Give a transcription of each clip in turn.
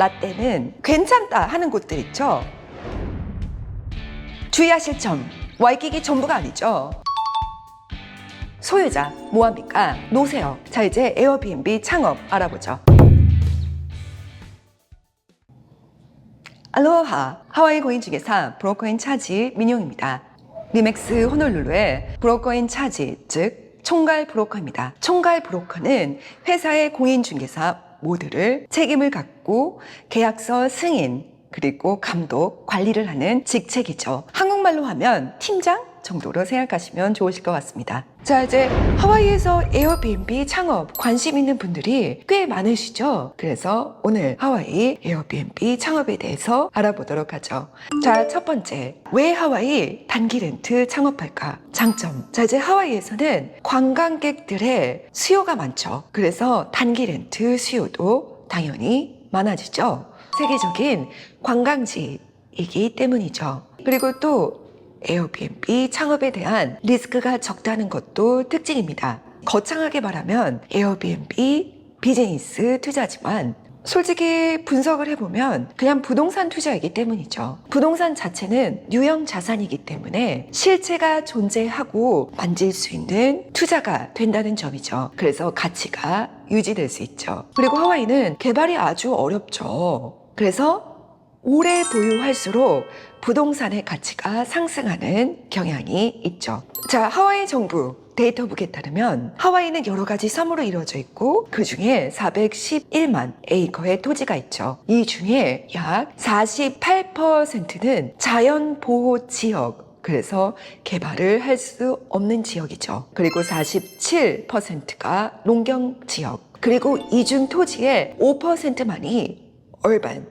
라떼는 괜찮다 하는 곳들 있죠. 주의하실 점, 와이키키 전부가 아니죠. 소유자 뭐합니까? 노세요. 자 이제 에어비앤비 창업 알아보죠. 알로하 하와이 고인 중개사 브로커인 차지 민용입니다. 리맥스 호놀룰루의 브로커인 차지 즉 총괄 브로커입니다. 총괄 브로커는 회사의 공인 중개사 모두를 책임을 갖고 계약서 승인 그리고 감독 관리를 하는 직책이죠. 한국말로 하면 팀장 정도로 생각하시면 좋으실 것 같습니다. 자, 이제 하와이에서 에어비앤비 창업 관심 있는 분들이 꽤 많으시죠? 그래서 오늘 하와이 에어비앤비 창업에 대해서 알아보도록 하죠. 자, 첫 번째. 왜 하와이 단기 렌트 창업할까? 장점. 자, 이제 하와이에서는 관광객들의 수요가 많죠. 그래서 단기 렌트 수요도 당연히 많아지죠. 세계적인 관광지이기 때문이죠. 그리고 또 에어비앤비 창업에 대한 리스크가 적다는 것도 특징입니다. 거창하게 말하면 에어비앤비 비즈니스 투자지만 솔직히 분석을 해보면 그냥 부동산 투자이기 때문이죠. 부동산 자체는 유형 자산이기 때문에 실체가 존재하고 만질 수 있는 투자가 된다는 점이죠. 그래서 가치가 유지될 수 있죠. 그리고 하와이는 개발이 아주 어렵죠. 그래서 오래 보유할수록 부동산의 가치가 상승하는 경향이 있죠. 자, 하와이 정부 데이터북에 따르면 하와이는 여러 가지 섬으로 이루어져 있고 그 중에 411만 에이커의 토지가 있죠. 이 중에 약 48%는 자연 보호 지역 그래서 개발을 할 수 없는 지역이죠. 그리고 47%가 농경 지역. 그리고 이중 토지의 5%만이 얼반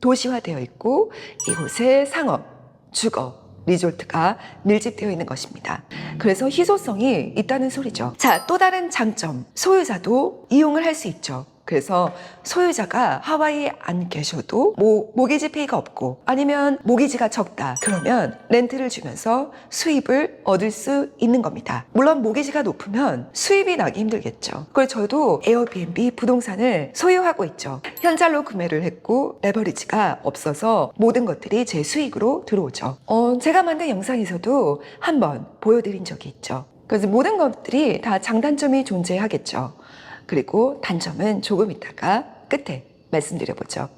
도시화되어 있고 이곳에 상업, 주거, 리조트가 밀집되어 있는 것입니다. 그래서 희소성이 있다는 소리죠. 자, 또 다른 장점. 소유자도 이용을 할 수 있죠. 그래서 소유자가 하와이에 안 계셔도 뭐 모기지 페이가 없고 아니면 모기지가 적다. 그러면 렌트를 주면서 수입을 얻을 수 있는 겁니다. 물론 모기지가 높으면 수입이 나기 힘들겠죠. 그래서 저도 에어비앤비 부동산을 소유하고 있죠. 현찰로 구매를 했고 레버리지가 없어서 모든 것들이 제 수익으로 들어오죠. 어, 제가 만든 영상에서도 한번 보여드린 적이 있죠. 그래서 모든 것들이 다 장단점이 존재하겠죠. 그리고 단점은 조금 이따가 끝에 말씀드려보죠.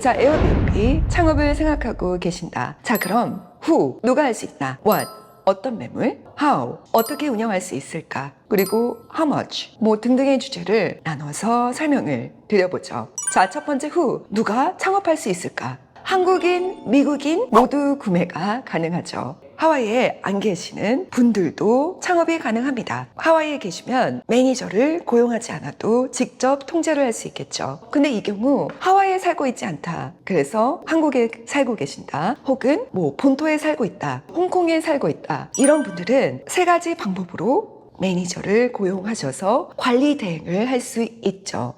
자, 에어비앤비 창업을 생각하고 계신다. 자, 그럼 who 누가 할 수 있나? what 어떤 매물? how 어떻게 운영할 수 있을까? 그리고 how much 뭐 등등의 주제를 나눠서 설명을 드려보죠. 자, 첫 번째 who 누가 창업할 수 있을까? 한국인, 미국인 모두 구매가 가능하죠. 하와이에 안 계시는 분들도 창업이 가능합니다. 하와이에 계시면 매니저를 고용하지 않아도 직접 통제를 할 수 있겠죠. 근데 이 경우 하와이에 살고 있지 않다. 그래서 한국에 살고 계신다. 혹은 뭐 본토에 살고 있다. 홍콩에 살고 있다. 이런 분들은 세 가지 방법으로 매니저를 고용하셔서 관리 대행을 할 수 있죠.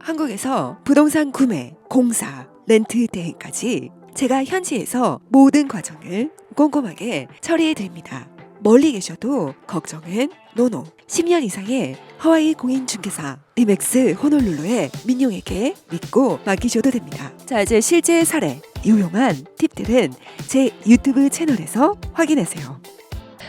한국에서 부동산 구매, 공사, 렌트 대행까지 제가 현지에서 모든 과정을 꼼꼼하게 처리해 드립니다. 멀리 계셔도 걱정은 노노. 10년 이상의 하와이 공인중개사 리맥스 호놀룰루의 민용에게 믿고 맡기셔도 됩니다. 자 이제 실제 사례 유용한 팁들은 제 유튜브 채널에서 확인하세요.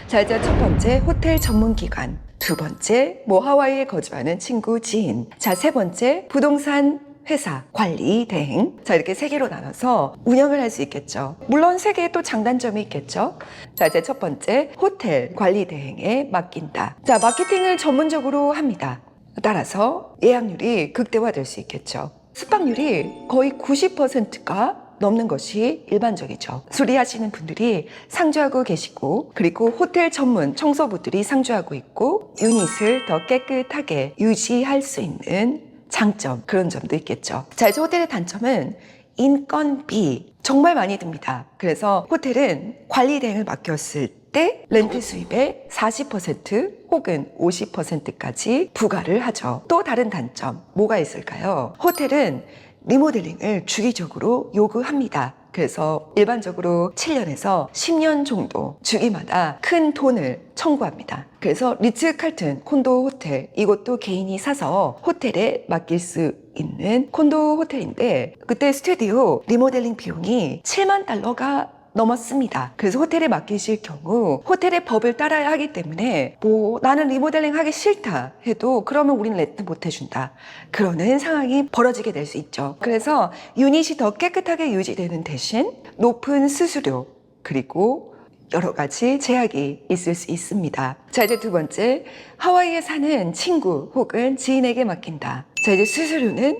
자 이제 첫 번째 호텔 전문 기관 두 번째 뭐 하와이에 거주하는 친구 지인 자 세 번째 부동산 회사 관리 대행. 자 이렇게 세 개로 나눠서 운영을 할 수 있겠죠. 물론 세 개의 또 장단점이 있겠죠. 자 이제 첫 번째 호텔 관리 대행에 맡긴다. 자 마케팅을 전문적으로 합니다. 따라서 예약률이 극대화될 수 있겠죠. 숙박률이 거의 90%가 넘는 것이 일반적이죠. 수리하시는 분들이 상주하고 계시고 그리고 호텔 전문 청소부들이 상주하고 있고 유닛을 더 깨끗하게 유지할 수 있는 장점 그런 점도 있겠죠. 자 이제 호텔의 단점은 인건비 정말 많이 듭니다. 그래서 호텔은 관리 대행을 맡겼을 때 렌트 수입의 40% 혹은 50%까지 부과를 하죠. 또 다른 단점 뭐가 있을까요? 호텔은 리모델링을 주기적으로 요구합니다. 그래서 일반적으로 7년에서 10년 정도 주기마다 큰 돈을 청구합니다. 그래서 리츠 칼튼 콘도 호텔 이것도 개인이 사서 호텔에 맡길 수 있는 콘도 호텔인데 그때 스튜디오 리모델링 비용이 7만 달러가 넘었습니다. 그래서 호텔에 맡기실 경우 호텔의 법을 따라야 하기 때문에 뭐 나는 리모델링 하기 싫다 해도 그러면 우리는 렌트 못 해준다. 그러는 상황이 벌어지게 될 수 있죠. 그래서 유닛이 더 깨끗하게 유지되는 대신 높은 수수료 그리고 여러 가지 제약이 있을 수 있습니다. 자, 이제 두 번째. 하와이에 사는 친구 혹은 지인에게 맡긴다. 자, 이제 수수료는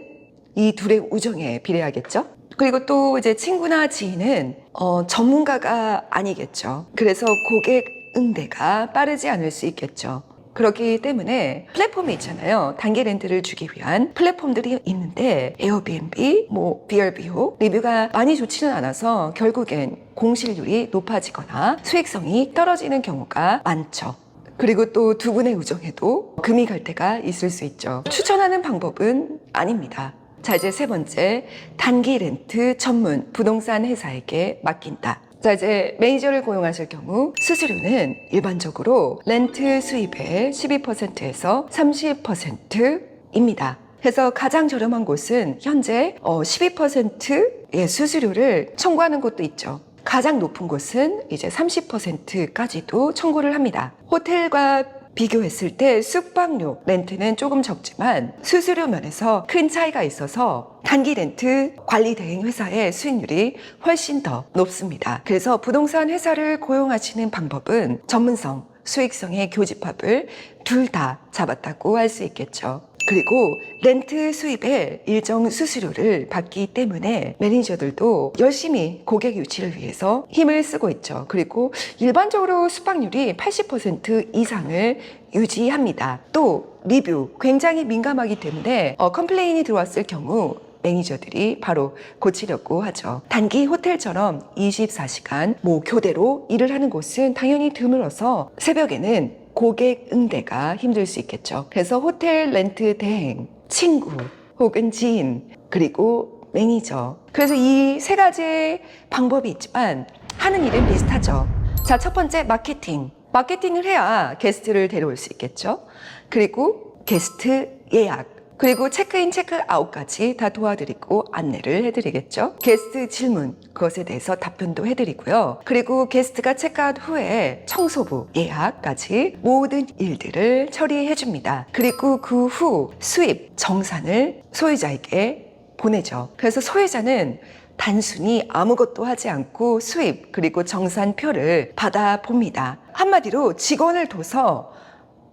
이 둘의 우정에 비례하겠죠? 그리고 또 이제 친구나 지인은 어, 전문가가 아니겠죠. 그래서 고객 응대가 빠르지 않을 수 있겠죠. 그렇기 때문에 플랫폼이 있잖아요. 단기 렌트를 주기 위한 플랫폼들이 있는데 에어비앤비, 뭐 VRBO 리뷰가 많이 좋지는 않아서 결국엔 공실률이 높아지거나 수익성이 떨어지는 경우가 많죠. 그리고 또 두 분의 우정에도 금이 갈 때가 있을 수 있죠. 추천하는 방법은 아닙니다. 자, 이제 세 번째. 단기 렌트 전문 부동산 회사에게 맡긴다. 자, 이제 매니저를 고용하실 경우 수수료는 일반적으로 렌트 수입의 12%에서 30%입니다. 그래서 가장 저렴한 곳은 현재 어, 12%의 수수료를 청구하는 곳도 있죠. 가장 높은 곳은 이제 30%까지도 청구를 합니다. 호텔과 비교했을 때 숙박료 렌트는 조금 적지만 수수료 면에서 큰 차이가 있어서 단기 렌트 관리 대행 회사의 수익률이 훨씬 더 높습니다. 그래서 부동산 회사를 고용하시는 방법은 전문성, 수익성의 교집합을 둘 다 잡았다고 할 수 있겠죠. 그리고 렌트 수입에 일정 수수료를 받기 때문에 매니저들도 열심히 고객 유치를 위해서 힘을 쓰고 있죠. 그리고 일반적으로 숙박률이 80% 이상을 유지합니다. 또 리뷰 굉장히 민감하기 때문에 어, 컴플레인이 들어왔을 경우 매니저들이 바로 고치려고 하죠. 단기 호텔처럼 24시간 뭐 교대로 일을 하는 곳은 당연히 드물어서 새벽에는 고객 응대가 힘들 수 있겠죠. 그래서 호텔 렌트 대행, 친구 혹은 지인 그리고 매니저. 그래서 이 세 가지 방법이 있지만 하는 일은 비슷하죠. 자, 첫 번째 마케팅. 마케팅을 해야 게스트를 데려올 수 있겠죠. 그리고 게스트 예약. 그리고 체크인, 체크아웃까지 다 도와드리고 안내를 해드리겠죠. 게스트 질문, 그것에 대해서 답변도 해드리고요. 그리고 게스트가 체크아웃 후에 청소부, 예약까지 모든 일들을 처리해줍니다. 그리고 그 후 수입, 정산을 소유자에게 보내죠. 그래서 소유자는 단순히 아무것도 하지 않고 수입 그리고 정산표를 받아 봅니다. 한마디로 직원을 둬서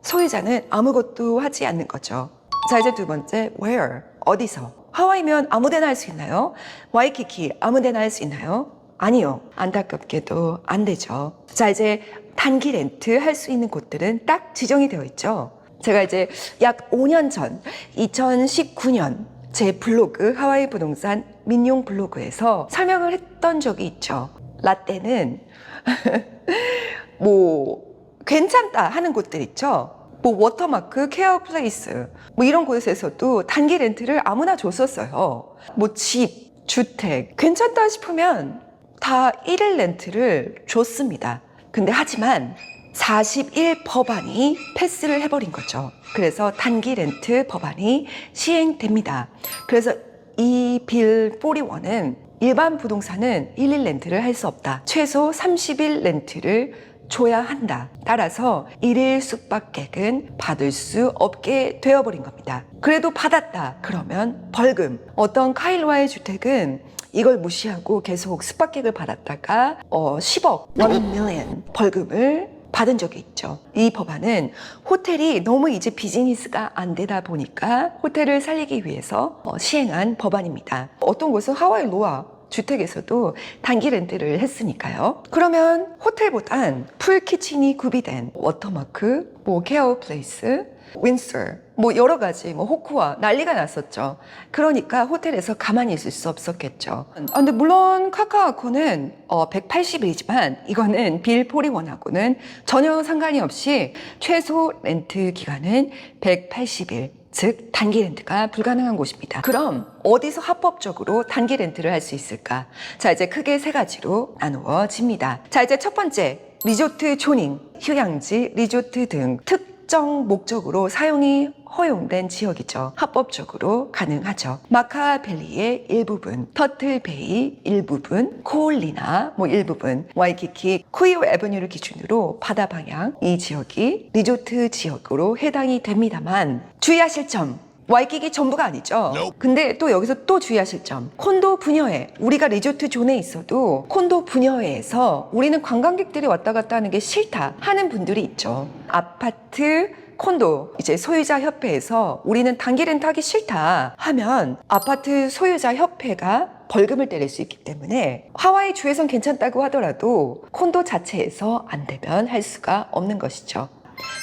소유자는 아무것도 하지 않는 거죠. 자, 이제 두 번째, where? 어디서? 하와이면 아무 데나 할 수 있나요? 와이키키 아무 데나 할 수 있나요? 아니요. 안타깝게도 안 되죠. 자, 이제 단기 렌트 할 수 있는 곳들은 딱 지정이 되어 있죠. 제가 이제 약 5년 전, 2019년 제 블로그 하와이 부동산 민용 블로그에서 설명을 했던 적이 있죠. 라떼는 뭐 괜찮다 하는 곳들 있죠. 뭐 워터마크, 케어 플레이스 뭐 이런 곳에서도 단기 렌트를 아무나 줬었어요. 뭐 집, 주택 괜찮다 싶으면 다 1일 렌트를 줬습니다. 근데 하지만 41 법안이 패스를 해버린 거죠. 그래서 단기 렌트 법안이 시행됩니다. 그래서 이 빌 41은 일반 부동산은 1일 렌트를 할 수 없다. 최소 30일 렌트를 줘야 한다. 따라서 일일 숙박객은 받을 수 없게 되어버린 겁니다. 그래도 받았다. 그러면 벌금. 어떤 카일와의 주택은 이걸 무시하고 계속 숙박객을 받았다가 어, 10억, 1 million 벌금을 받은 적이 있죠. 이 법안은 호텔이 너무 이제 비즈니스가 안 되다 보니까 호텔을 살리기 위해서 어, 시행한 법안입니다. 어떤 곳은 하와이 로아 주택에서도 단기 렌트를 했으니까요. 그러면 호텔보단 풀 키친이 구비된 워터마크, 뭐 케어 플레이스, 윈서, 뭐 여러 가지 뭐 호쿠와 난리가 났었죠. 그러니까 호텔에서 가만히 있을 수 없었겠죠. 아, 근데 물론 카카오코는 어, 180일이지만 이거는 빌 포리원하고는 전혀 상관이 없이 최소 렌트 기간은 180일. 즉 단기 렌트가 불가능한 곳입니다. 그럼 어디서 합법적으로 단기 렌트를 할 수 있을까? 자, 이제 크게 세 가지로 나누어집니다. 자, 이제 첫 번째 리조트 조닝, 휴양지, 리조트 등 특 정 목적으로 사용이 허용된 지역이죠. 합법적으로 가능하죠. 마카벨리의 일부분, 터틀베이 일부분, 코올리나 뭐 일부분, 와이키키, 쿠이오 에버뉴를 기준으로 바다 방향 이 지역이 리조트 지역으로 해당이 됩니다만 주의하실 점 와이키키 전부가 아니죠. 근데 또 여기서 또 주의하실 점. 콘도 분야에 우리가 리조트 존에 있어도 콘도 분야에서 우리는 관광객들이 왔다 갔다 하는 게 싫다 하는 분들이 있죠. 아파트 콘도 이제 소유자 협회에서 우리는 단기 렌트 하기 싫다 하면 아파트 소유자 협회가 벌금을 때릴 수 있기 때문에 하와이 주에선 괜찮다고 하더라도 콘도 자체에서 안 되면 할 수가 없는 것이죠.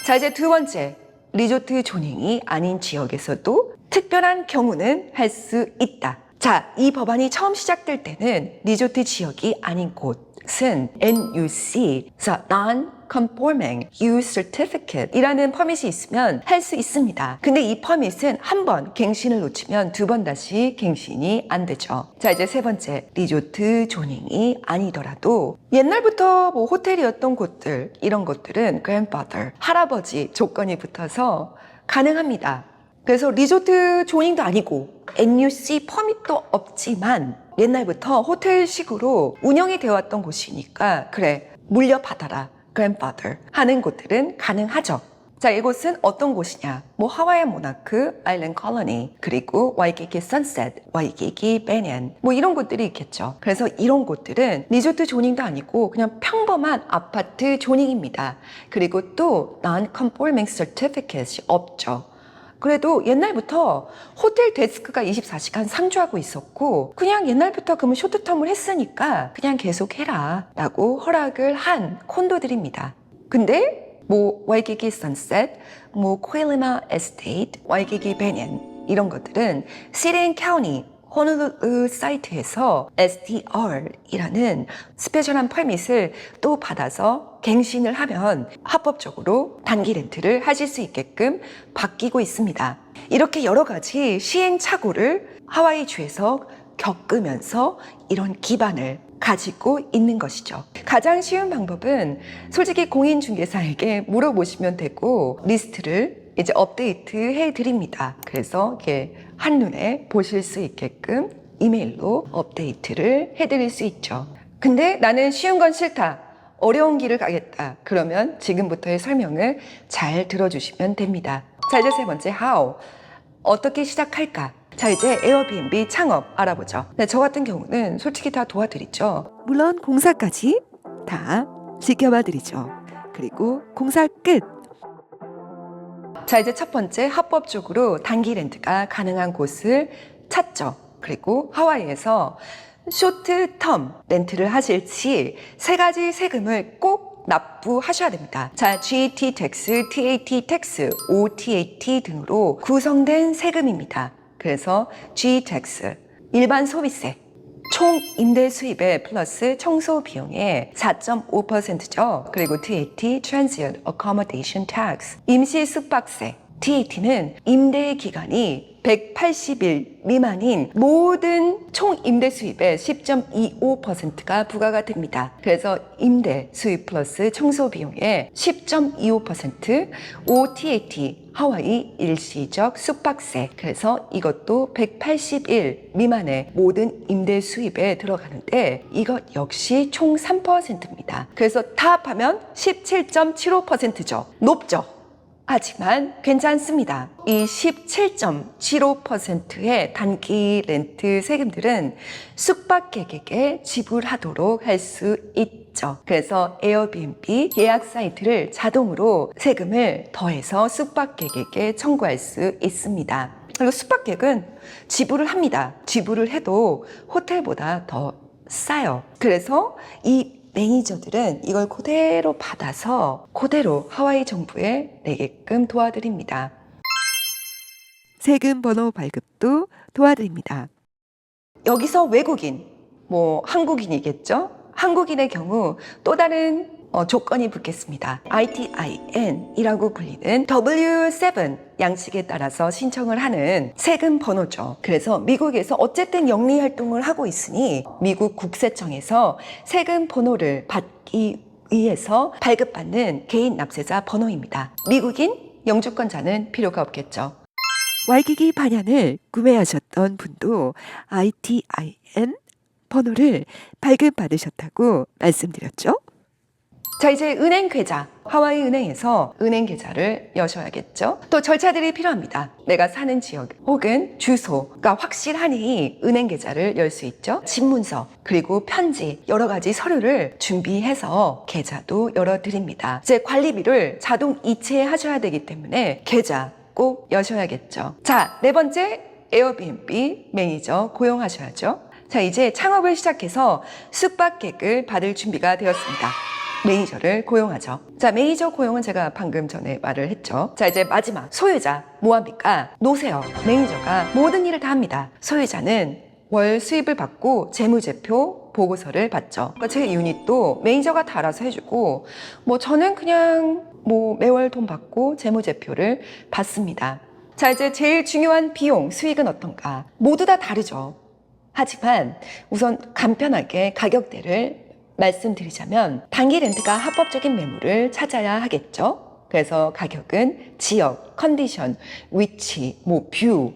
자 이제 두 번째 리조트 조닝이 아닌 지역에서도 특별한 경우는 할 수 있다. 자, 이 법안이 처음 시작될 때는 리조트 지역이 아닌 곳은 NUC, 그래서 Non-Conforming Use Certificate 이라는 퍼밋이 있으면 할 수 있습니다. 근데 이 퍼밋은 한 번 갱신을 놓치면 두 번 다시 갱신이 안 되죠. 자, 이제 세 번째, 리조트 조닝이 아니더라도 옛날부터 뭐 호텔이었던 곳들, 이런 것들은 grandfather, 할아버지 조건이 붙어서 가능합니다. 그래서 리조트 조닝도 아니고 NUC 퍼밋도 없지만 옛날부터 호텔식으로 운영이 되어 왔던 곳이니까 그래 물려받아라 grandfather 하는 곳들은 가능하죠. 자, 이곳은 어떤 곳이냐? 뭐 하와이 모나크, 아일랜드 콜로니, 그리고 와이키키 선셋, 와이키키 베니안 뭐 이런 곳들이 있겠죠. 그래서 이런 곳들은 리조트 조닝도 아니고 그냥 평범한 아파트 조닝입니다. 그리고 또 non-conforming certificate이 없죠. 그래도 옛날부터 호텔 데스크가 24시간 상주하고 있었고 그냥 옛날부터 그러면 쇼트텀을 했으니까 그냥 계속 해라 라고 허락을 한 콘도들입니다. 근데 뭐 와이키키 선셋, 뭐 코일리마 에스테이트, 와이키키 베니안 이런 것들은 시렌 카운티 호놀룰루 사이트에서 SDR이라는 스페셜한 퍼밋을 또 받아서 갱신을 하면 합법적으로 단기 렌트를 하실 수 있게끔 바뀌고 있습니다. 이렇게 여러 가지 시행착오를 하와이주에서 겪으면서 이런 기반을 가지고 있는 것이죠. 가장 쉬운 방법은 솔직히 공인중개사에게 물어보시면 되고 리스트를 이제 업데이트 해 드립니다. 그래서 이게 한눈에 보실 수 있게끔 이메일로 업데이트를 해 드릴 수 있죠. 근데 나는 쉬운 건 싫다. 어려운 길을 가겠다. 그러면 지금부터의 설명을 잘 들어주시면 됩니다. 자, 이제 세 번째, how. 어떻게 시작할까? 자, 이제 에어비앤비 창업 알아보죠. 네, 저 같은 경우는 솔직히 다 도와드리죠. 물론 공사까지 다 지켜봐 드리죠. 그리고 공사 끝. 자, 이제 첫 번째 합법적으로 단기 렌트가 가능한 곳을 찾죠. 그리고 하와이에서 쇼트 텀 렌트를 하실지 세 가지 세금을 꼭 납부하셔야 됩니다. 자, GT 텍스, TAT 텍스, OTAT 등으로 구성된 세금입니다. 그래서 G 텍스, 일반 소비세, 총 임대 수입에 플러스 청소 비용의 4.5%죠. 그리고 TAT Transient Accommodation Tax 임시 숙박세 TAT는 임대 기간이 180일 미만인 모든 총 임대 수입의 10.25%가 부과가 됩니다. 그래서 임대 수입 플러스 청소 비용의 10.25% OTAT 하와이 일시적 숙박세. 그래서 이것도 180일 미만의 모든 임대 수입에 들어가는데 이것 역시 총 3%입니다. 그래서 다 합하면 17.75%죠. 높죠. 하지만 괜찮습니다. 이 17.75%의 단기 렌트 세금들은 숙박객에게 지불하도록 할 수 있죠. 그래서 에어비앤비 예약 사이트를 자동으로 세금을 더해서 숙박객에게 청구할 수 있습니다. 그리고 숙박객은 지불을 합니다. 지불을 해도 호텔보다 더 싸요. 그래서 이 매니저들은 이걸 그대로 받아서 그대로 하와이 정부에 내게끔 도와드립니다. 세금 번호 발급도 도와드립니다. 여기서 외국인, 뭐 한국인이겠죠? 한국인의 경우 또 다른 어, 조건이 붙겠습니다. ITIN이라고 불리는 W7 양식에 따라서 신청을 하는 세금 번호죠. 그래서 미국에서 어쨌든 영리 활동을 하고 있으니 미국 국세청에서 세금 번호를 받기 위해서 발급받는 개인 납세자 번호입니다. 미국인 영주권자는 필요가 없겠죠. 와이키키 반향을 구매하셨던 분도 ITIN 번호를 발급받으셨다고 말씀드렸죠. 자, 이제 은행 계좌. 하와이 은행에서 은행 계좌를 여셔야겠죠. 또 절차들이 필요합니다. 내가 사는 지역 혹은 주소가 확실하니 은행 계좌를 열 수 있죠. 집문서 그리고 편지 여러 가지 서류를 준비해서 계좌도 열어드립니다. 이제 관리비를 자동 이체하셔야 되기 때문에 계좌 꼭 여셔야겠죠. 자, 네 번째 에어비앤비 매니저 고용하셔야죠. 자, 이제 창업을 시작해서 숙박객을 받을 준비가 되었습니다. 매니저를 고용하죠. 자, 매니저 고용은 제가 방금 전에 말을 했죠. 자, 이제 마지막. 소유자. 뭐합니까? 노세요. 매니저가 모든 일을 다 합니다. 소유자는 월 수입을 받고 재무제표 보고서를 받죠. 그러니까 제 유닛도 매니저가 다 알아서 해주고, 뭐 저는 그냥 뭐 매월 돈 받고 재무제표를 받습니다. 자, 이제 제일 중요한 비용, 수익은 어떤가? 모두 다 다르죠. 하지만 우선 간편하게 가격대를 말씀드리자면 단기 렌트가 합법적인 매물을 찾아야 하겠죠. 그래서 가격은 지역, 컨디션, 위치, 뭐 뷰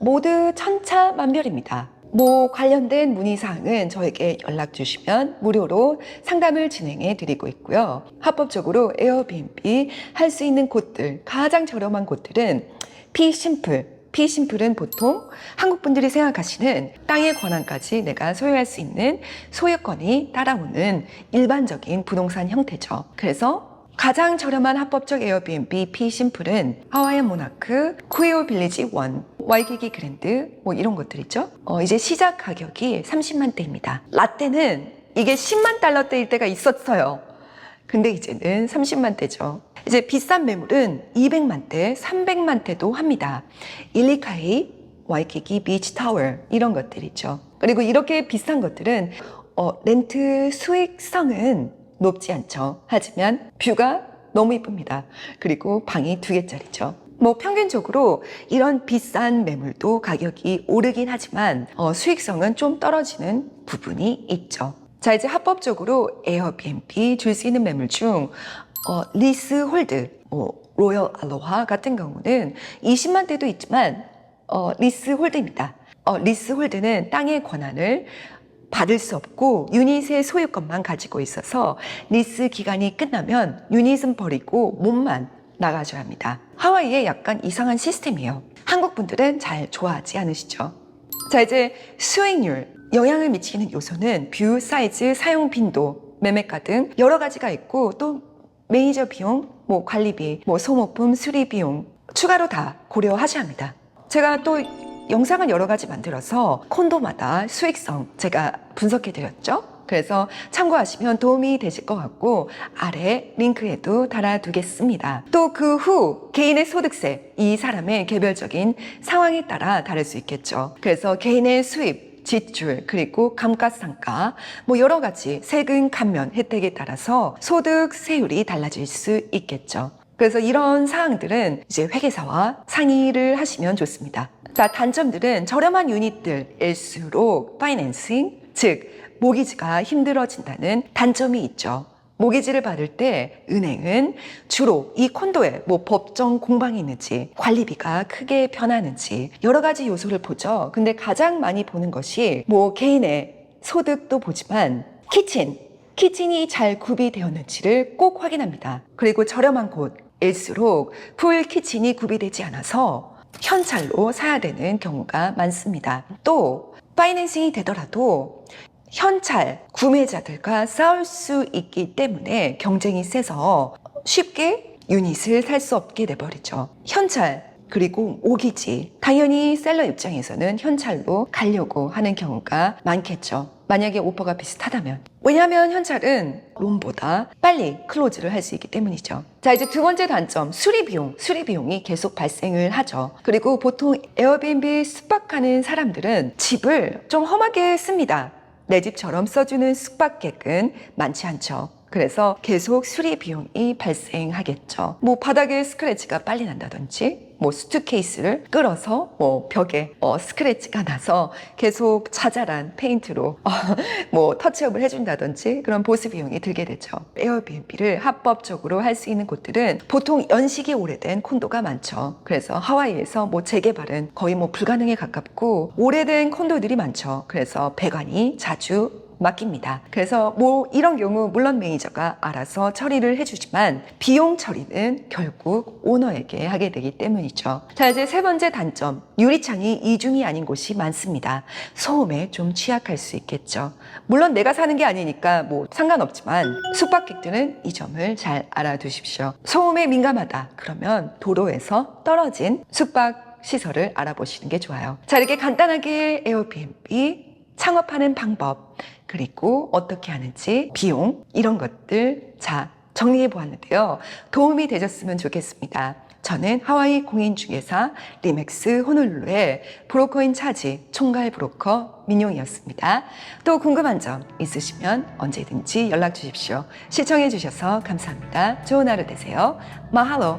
모두 천차만별입니다. 뭐 관련된 문의사항은 저에게 연락 주시면 무료로 상담을 진행해 드리고 있고요. 합법적으로 에어비앤비 할 수 있는 곳들, 가장 저렴한 곳들은 피심플, 피심플은 보통 한국 분들이 생각하시는 땅의 권한까지 내가 소유할 수 있는 소유권이 따라오는 일반적인 부동산 형태죠. 그래서 가장 저렴한 합법적 에어비앤비 피심플은 하와이안 모나크, 쿠에오 빌리지 원, 와이키키 그랜드 뭐 이런 것들이죠. 어, 이제 시작 가격이 30만 대입니다. 라떼는 이게 10만 달러대일 때가 있었어요. 근데 이제는 30만 대죠. 이제 비싼 매물은 200만 대, 300만 대도 합니다. 일리카이, 와이키키 비치 타워 이런 것들이죠. 그리고 이렇게 비싼 것들은 어, 렌트 수익성은 높지 않죠. 하지만 뷰가 너무 이쁩니다. 그리고 방이 두 개짜리죠. 뭐 평균적으로 이런 비싼 매물도 가격이 오르긴 하지만 어, 수익성은 좀 떨어지는 부분이 있죠. 자 이제 합법적으로 에어비앤비 줄 수 있는 매물 중 어, 리스 홀드, 뭐 로열 알로하 같은 경우는 20만 대도 있지만 어, 리스 홀드입니다. 어, 리스 홀드는 땅의 권한을 받을 수 없고 유닛의 소유권만 가지고 있어서 리스 기간이 끝나면 유닛은 버리고 몸만 나가줘야 합니다. 하와이의 약간 이상한 시스템이에요. 한국 분들은 잘 좋아하지 않으시죠? 자 이제 수익률 영향을 미치는 요소는 뷰, 사이즈, 사용 빈도, 매매가 등 여러 가지가 있고 또 매니저 비용, 뭐 관리비, 뭐 소모품 수리 비용 추가로 다 고려하셔야 합니다. 제가 또 영상을 여러 가지 만들어서 콘도마다 수익성 제가 분석해 드렸죠. 그래서 참고하시면 도움이 되실 것 같고 아래 링크에도 달아두겠습니다. 또 그 후 개인의 소득세 이 사람의 개별적인 상황에 따라 다를 수 있겠죠. 그래서 개인의 수입 지출 그리고 감가상가 뭐 여러 가지 세금 감면 혜택에 따라서 소득 세율이 달라질 수 있겠죠. 그래서 이런 사항들은 이제 회계사와 상의를 하시면 좋습니다. 자, 단점들은 저렴한 유닛들일수록 파이낸싱, 즉 모기지가 힘들어진다는 단점이 있죠. 모기지를 받을 때 은행은 주로 이 콘도에 뭐 법정 공방이 있는지 관리비가 크게 변하는지 여러 가지 요소를 보죠. 근데 가장 많이 보는 것이 뭐 개인의 소득도 보지만 키친, 키친이 잘 구비되었는지를 꼭 확인합니다. 그리고 저렴한 곳일수록 풀 키친이 구비되지 않아서 현찰로 사야 되는 경우가 많습니다. 또 파이낸싱이 되더라도 현찰 구매자들과 싸울 수 있기 때문에 경쟁이 세서 쉽게 유닛을 살 수 없게 돼버리죠. 현찰 그리고 오기지 당연히 셀러 입장에서는 현찰로 가려고 하는 경우가 많겠죠. 만약에 오퍼가 비슷하다면 왜냐하면 현찰은 론보다 빨리 클로즈를 할 수 있기 때문이죠. 자 이제 두 번째 단점 수리 비용 수리 비용이 계속 발생을 하죠. 그리고 보통 에어비앤비 숙박하는 사람들은 집을 좀 험하게 씁니다. 내 집처럼 써주는 숙박객은 많지 않죠. 그래서 계속 수리 비용이 발생하겠죠. 뭐 바닥에 스크래치가 빨리 난다든지 뭐 수트케이스를 끌어서 뭐 벽에 어, 스크래치가 나서 계속 자잘한 페인트로 어, 뭐 터치업을 해준다든지 그런 보수 비용이 들게 되죠. 에어비앤비를 합법적으로 할 수 있는 곳들은 보통 연식이 오래된 콘도가 많죠. 그래서 하와이에서 뭐 재개발은 거의 뭐 불가능에 가깝고 오래된 콘도들이 많죠. 그래서 배관이 자주 맡깁니다. 그래서 뭐 이런 경우 물론 매니저가 알아서 처리를 해주지만 비용 처리는 결국 오너에게 하게 되기 때문이죠. 자 이제 세 번째 단점 유리창이 이중이 아닌 곳이 많습니다. 소음에 좀 취약할 수 있겠죠. 물론 내가 사는 게 아니니까 뭐 상관없지만 숙박객들은 이 점을 잘 알아두십시오. 소음에 민감하다 그러면 도로에서 떨어진 숙박 시설을 알아보시는 게 좋아요. 자 이렇게 간단하게 에어비앤비 창업하는 방법, 그리고 어떻게 하는지, 비용, 이런 것들 자, 정리해 보았는데요. 도움이 되셨으면 좋겠습니다. 저는 하와이 공인중개사 리맥스 호놀룰루의 브로커인 차지 총괄 브로커 민용이었습니다. 또 궁금한 점 있으시면 언제든지 연락 주십시오. 시청해 주셔서 감사합니다. 좋은 하루 되세요. 마할로.